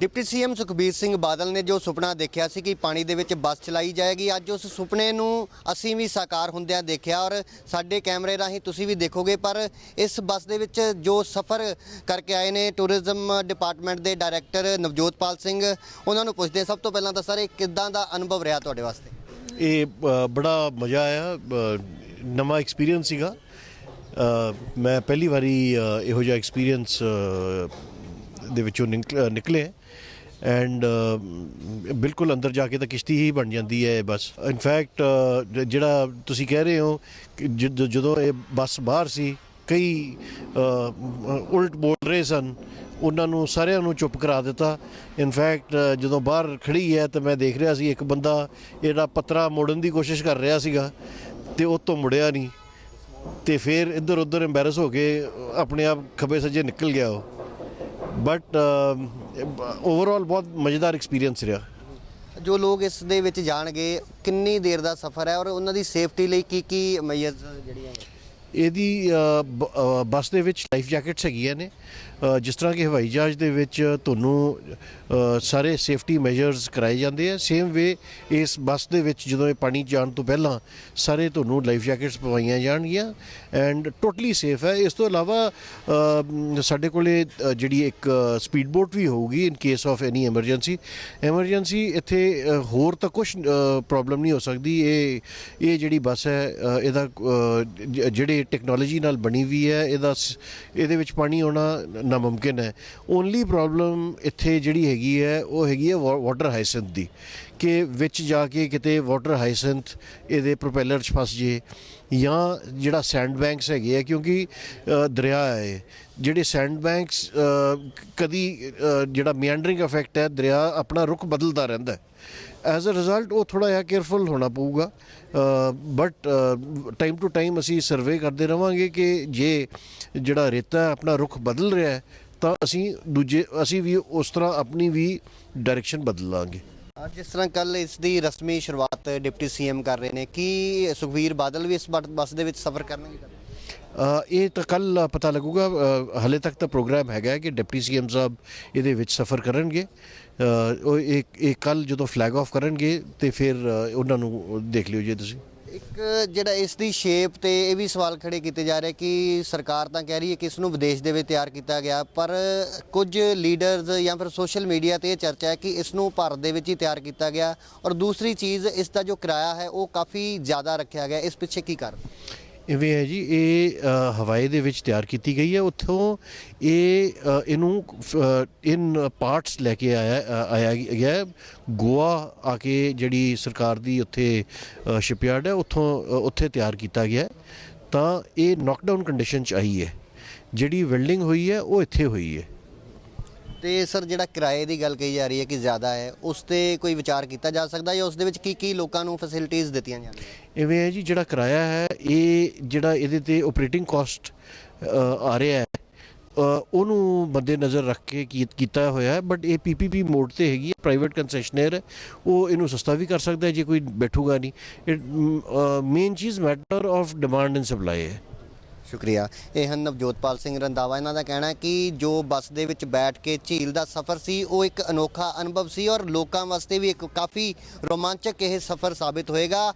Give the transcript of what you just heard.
Deputy CM Sukhbir Singh Badal ਨੇ ਜੋ ਸੁਪਨਾ ਦੇਖਿਆ ਸੀ ਕਿ ਪਾਣੀ ਦੇ ਵਿੱਚ ਬੱਸ ਚਲਾਈ ਜਾਏਗੀ, ਅੱਜ ਉਸ ਸੁਪਨੇ ਨੂੰ ਅਸੀਂ ਵੀ ਸਾਕਾਰ ਹੁੰਦਿਆਂ ਦੇਖਿਆ ਔਰ ਸਾਡੇ ਕੈਮਰੇ ਰਾਹੀਂ ਤੁਸੀਂ ਵੀ ਦੇਖੋਗੇ, ਪਰ ਇਸ ਬੱਸ ਦੇ ਵਿੱਚ ਜੋ ਸਫ਼ਰ ਕਰਕੇ ਆਏ ਨੇ ਟੂਰਿਜ਼ਮ ਡਿਪਾਰਟਮੈਂਟ ਦੇ ਡਾਇਰੈਕਟਰ ਨਵਜੋਤਪਾਲ ਸਿੰਘ, ਉਹਨਾਂ ਨੂੰ ਪੁੱਛਦੇ ਸਭ ਤੋਂ ਪਹਿਲਾਂ ਤਾਂ ਸਰ, ਇਹ ਕਿੱਦਾਂ ਦਾ ਅਨੁਭਵ ਰਿਹਾ ਤੁਹਾਡੇ ਵਾਸਤੇ? ਇਹ ਬੜਾ ਮਜ਼ਾ ਆਇਆ ਨਵਾਂ ਐਕਸਪੀਰੀਅੰਸ ਸੀਗਾ। ਮੈਂ ਪਹਿਲੀ ਵਾਰੀ ਇਹੋ ਜਿਹਾ ਐਕਸਪੀਰੀਅੰਸ ਦੇ ਵਿੱਚੋਂ ਨਿਕਲ- ਨਿਕਲੇ। ਐਂਡ ਬਿਲਕੁਲ ਅੰਦਰ ਜਾ ਕੇ ਤਾਂ ਕਿਸ਼ਤੀ ਹੀ ਬਣ ਜਾਂਦੀ ਹੈ ਬਸ। ਇਨਫੈਕਟ ਜਿਹੜਾ ਤੁਸੀਂ ਕਹਿ ਰਹੇ ਹੋ ਕਿ ਜਦ- ਜਦੋਂ ਇਹ ਬੱਸ ਬਾਹਰ ਸੀ, ਕਈ ਉਲਟ ਬੋਲ ਰਹੇ ਸਨ। ਉਹਨਾਂ ਨੂੰ ਸਾਰਿਆਂ ਨੂੰ ਚੁੱਪ ਕਰਾ ਦਿੱਤਾ। ਇਨਫੈਕਟ ਜਦੋਂ ਬਾਹਰ ਖੜੀ ਹੈ ਤਾਂ ਮੈਂ ਦੇਖ ਰਿਹਾ ਸੀ ਇੱਕ ਬੰਦਾ ਇਹਦਾ ਪਤਰਾ ਮੋੜਨ ਦੀ ਕੋਸ਼ਿਸ਼ ਕਰ ਰਿਹਾ ਸੀਗਾ ਤੇ ਉਹ ਤੋਂ ਮੁੜਿਆ ਨਹੀਂ। ਤੇ ਫਿਰ ਇੱਧਰ ਉੱਧਰ ਐਮਬੈਰਸ ਹੋ ਕੇ ਆਪਣੇ ਆਪ ਖੱਬੇ ਸੱਜੇ ਨਿਕਲ ਗਿਆ ਉਹ। ਬਟ ਓਵਰਆਲ uh, ਬਹੁਤ ਮਜ਼ੇਦਾਰ ਐਕਸਪੀਰੀਅੰਸ ਰਿਹਾ। ਜੋ ਲੋਕ ਇਸ ਦੇ ਵਿੱਚ ਜਾਣਗੇ, ਕਿੰਨੀ ਦੇਰ ਦਾ ਸਫ਼ਰ ਹੈ ਔਰ ਉਹਨਾਂ ਦੀ ਸੇਫਟੀ ਲਈ ਕੀ ਕੀ ਮੈਜਰਸ ਜਿਹੜੀਆਂ ਇਹਦੀ ਬੱਸ ਦੇ ਵਿੱਚ ਲਾਈਫ ਜੈਕਟਸ ਹੈਗੀਆਂ ਨੇ। ਜਿਸ ਤਰ੍ਹਾਂ ਕਿ ਹਵਾਈ ਜਹਾਜ਼ ਦੇ ਵਿੱਚ ਤੁਹਾਨੂੰ ਸਾਰੇ ਸੇਫਟੀ ਮੈਜਰਸ ਕਰਾਏ ਜਾਂਦੇ ਆ। ਸੇਮ ਵੇ ਇਸ ਬੱਸ ਦੇ ਵਿੱਚ ਜਦੋਂ ਇਹ ਪਾਣੀ ਜਾਣ ਤੋਂ ਪਹਿਲਾਂ ਸਾਰੇ ਤੁਹਾਨੂੰ ਲਾਈਫ ਜੈਕਟਸ ਪਵਾਈਆਂ ਜਾਣਗੀਆਂ ਐਂਡ ਟੋਟਲੀ ਸੇਫ ਹੈ। ਇਸ ਤੋਂ ਇਲਾਵਾ ਸਾਡੇ ਕੋਲੇ ਜਿਹੜੀ ਇੱਕ ਸਪੀਡ ਬੋਟ ਵੀ ਹੋਊਗੀ in case of any emergency emergency ਇੱਥੇ ਹੋਰ ਤਾਂ ਕੁਝ ਪ੍ਰੋਬਲਮ ਨਹੀਂ ਹੋ ਸਕਦੀ। ਇਹ ਇਹ ਜਿਹੜੀ ਬੱਸ ਹੈ ਇਹਦਾ ਜਿਹੜੇ ਜ- ਟੈਕਨੋਲੋਜੀ ਨਾਲ ਬਣੀ ਵੀ ਹੈ, ਇਹਦਾ ਸ- ਇਹਦੇ ਵਿੱਚ ਪਾਣੀ ਆਉਣਾ ਨਾਮੁਮਕਿਨ ਹੈ। ਓਨਲੀ ਪ੍ਰੋਬਲਮ ਇੱਥੇ ਜਿਹੜੀ ਹੈਗੀ ਹੈ, ਉਹ ਹੈਗੀ ਹੈ ਵਾਟਰ ਹਾਈਸੈਂਥ ਦੀ ਕਿ ਵਿੱਚ ਜਾ ਕੇ ਕਿਤੇ ਵਾਟਰ ਹਾਈਸੈਂਥ ਇਹਦੇ ਪ੍ਰੋਪੈਲਰ 'ਚ ਫਸ ਜੇ ਜਾਂ ਜਿਹੜਾ ਸੈਂਡ ਬੈਂਕਸ ਹੈਗੇ ਆ, ਕਿਉਂਕਿ ਦਰਿਆ ਹੈ ਜਿਹੜੇ ਸੈਂਡ ਬੈਂਕਸ ਕਦੀ ਜਿਹੜਾ ਮੀਆਂਡਰਿੰਗ ਇਫੈਕਟ ਹੈ, ਦਰਿਆ ਆਪਣਾ ਰੁਖ ਬਦਲਦਾ ਰਹਿੰਦਾ ਹੈ। ਐਜ਼ ਅ ਰਿਜ਼ਲਟ ਉਹ ਥੋੜਾ ਜਿਹਾ ਕੇਅਰਫੁਲ ਹੋਣਾ ਪਊਗਾ। ਬਟ ਟਾਈਮ ਟੂ ਟਾਈਮ ਅਸੀਂ ਸਰਵੇ ਕਰਦੇ ਰਵਾਂਗੇ ਕਿ ਜੇ ਜਿਹੜਾ ਰੇਤਾ ਆਪਣਾ ਰੁਖ ਬਦਲ ਰਿਹਾ ਹੈ, ਤਾਂ ਅਸੀਂ ਦੂਜੇ, ਅਸੀਂ ਵੀ ਉਸ ਤਰ੍ਹਾਂ ਆਪਣੀ ਵੀ ਡਾਇਰੈਕਸ਼ਨ ਬਦਲਾਂਗੇ ਅੱਜ ਜਿਸ ਤਰ੍ਹਾਂ ਕੱਲ ਇਸ ਦੀ ਰਸਮੀ ਸ਼ੁਰੂਆਤ ਡਿਪਟੀ ਸੀਐਮ ਕਰ ਰਹੇ ਨੇ, ਕੀ ਸੁਖਵੀਰ ਬਾਦਲ ਵੀ ਇਸ ਬੱਟ- ਬੱਸ ਦੇ ਵਿੱਚ ਸਫ਼ਰ ਕਰਨਗੇ? ਇਹ ਤਾਂ ਕੱਲ ਪਤਾ ਲੱਗੂਗਾ ਅ, ਹਲੇ ਤੱਕ ਤਾਂ ਪ੍ਰੋਗਰਾਮ ਹੈਗਾ ਕਿ ਡਿਪਟੀ ਸੀਐਮ ਸਾਹਿਬ ਇਹਦੇ ਵਿੱਚ ਸਫ਼ਰ ਕਰਨਗੇ। ਉਹ ਇੱਕ ਇਹ ਕੱਲ ਜਦੋਂ ਫਲੈਗ ਆਫ ਕਰਨਗੇ ਤੇ ਫਿਰ ਉਹਨਾਂ ਨੂੰ ਦੇਖ ਲਿਓ ਜੇ ਤੁਸੀਂ। ਇੱਕ ਜਿਹੜਾ ਇਸ ਦੀ ਸ਼ੇਪ ਤੇ ਇਹ ਵੀ ਸਵਾਲ ਖੜੇ ਕੀਤੇ ਜਾ ਰਹੇ ਕਿ ਸਰਕਾਰ ਤਾਂ ਕਹਿ ਰਹੀ ਹੈ ਕਿ ਇਸ ਨੂੰ ਵਿਦੇਸ਼ ਦੇ ਵਿੱਚ ਤਿਆਰ ਕੀਤਾ ਗਿਆ ਪਰ ਕੁਝ ਲੀਡਰਸ ਜਾਂ ਫਿਰ ਸੋਸ਼ਲ ਮੀਡੀਆ ਤੇ ਇਹ ਚਰਚਾ ਹੈ ਕਿ ਇਸ ਨੂੰ ਭਾਰਤ ਦੇ ਵਿੱਚ ਹੀ ਤਿਆਰ ਕੀਤਾ ਗਿਆ। ਔਰ ਦੂਸਰੀ ਚੀਜ਼ ਇਸ ਦਾ ਜੋ ਕਿਰਾਇਆ ਹੈ ਉਹ ਕਾਫੀ ਜ਼ਿਆਦਾ ਰੱਖਿਆ ਗਿਆ। ਇਸ ਪਿੱਛੇ ਕੀ ਕਾਰਨ? ਇਵੇਂ ਹੈ ਜੀ ਇਹ ਅ, ਹਵਾਈ ਦੇ ਵਿੱਚ ਤਿਆਰ ਕੀਤੀ ਗਈ ਹੈ। ਉੱਥੋਂ ਇਹ ਇਹਨੂੰ ਇਨ ਪਾਰਟਸ ਲੈ ਕੇ ਆਇਆ ਆਇਆ ਗਿਆ ਗੋਆ ਆ ਕੇ ਜਿਹੜੀ ਸਰਕਾਰ ਦੀ ਉੱਥੇ ਸ਼ਿਪਯਾਰਡ ਹੈ ਉੱਥੋਂ ਉੱਥੇ ਤਿਆਰ ਕੀਤਾ ਗਿਆ ਤਾਂ ਇਹ ਨੌਕਡਾਊਨ ਕੰਡੀਸ਼ਨ ਚ ਆਈ ਹੈ। ਜਿਹੜੀ ਵੈਲਡਿੰਗ ਹੋਈ ਹੈ ਉਹ ਇੱਥੇ ਹੋਈ ਹੈ। ਤੇ ਸਰ ਜਿਹੜਾ ਕਿਰਾਏ ਦੀ ਗੱਲ ਕਹੀ ਜਾ ਰਹੀ ਹੈ ਕਿ ਜ਼ਿਆਦਾ ਹੈ, ਉਸ ਤੇ ਕੋਈ ਵਿਚਾਰ ਕੀਤਾ ਜਾ ਸਕਦਾ ਜਾਂ ਉਸ ਦੇ ਵਿੱਚ ਕੀ ਕੀ ਲੋਕਾਂ ਨੂੰ ਫੈਸਿਲਿਟੀਆਂ ਦਿੱਤੀਆਂ ਜਾਂਦੀਆਂ ਇਵੇਂ ਹੈ ਜੀ, ਜਿਹੜਾ ਕਿਰਾਇਆ ਹੈ, ਇਹ ਜਿਹੜਾ ਇਹਦੇ ਤੇ ਆਪਰੇਟਿੰਗ ਕਾਸਟ ਆ ਰਿਹਾ ਹੈ ਉਹਨੂੰ ਮੱਦੇ ਨਜ਼ਰ ਰੱਖ ਕੇ ਕੀ- ਕੀਤਾ ਹੋਇਆ ਹੈ ਬਟ ਇਹ ਪੀਪੀਪੀ ਮੋਡ ਤੇ ਹੈਗੀ ਹੈ ਪ੍ਰਾਈਵੇਟ ਕੰਸੈਸ਼ਨਰ ਉਹ ਇਹਨੂੰ ਸਸਤਾ ਵੀ ਕਰ ਸਕਦਾ ਹੈ, ਜੇ ਕੋਈ ਬੈਠੂਗਾ ਨਹੀਂ। ਮੇਨ ਚੀਜ਼ matter of demand and supply ਹੈ। ਸ਼ੁਕਰੀਆ। ਇਹ ਹਨ ਨਵਜੋਤਪਾਲ ਸਿੰਘ ਰੰਦਾਵਾ ਇਹਨਾਂ ਦਾ ਕਹਿਣਾ ਹੈ ਕਿ ਜੋ ਬੱਸ ਦੇ ਵਿੱਚ ਬੈਠ ਕੇ ਝੀਲ ਦਾ ਸਫ਼ਰ ਸੀ, ਉਹ ਇੱਕ ਅਨੋਖਾ ਅਨੁਭਵ ਸੀ ਔਰ ਲੋਕਾਂ ਵਾਸਤੇ ਵੀ ਇੱਕ ਕਾਫੀ ਰੋਮਾਂਚਕ ਇਹ ਸਫ਼ਰ ਸਾਬਿਤ ਹੋਏਗਾ।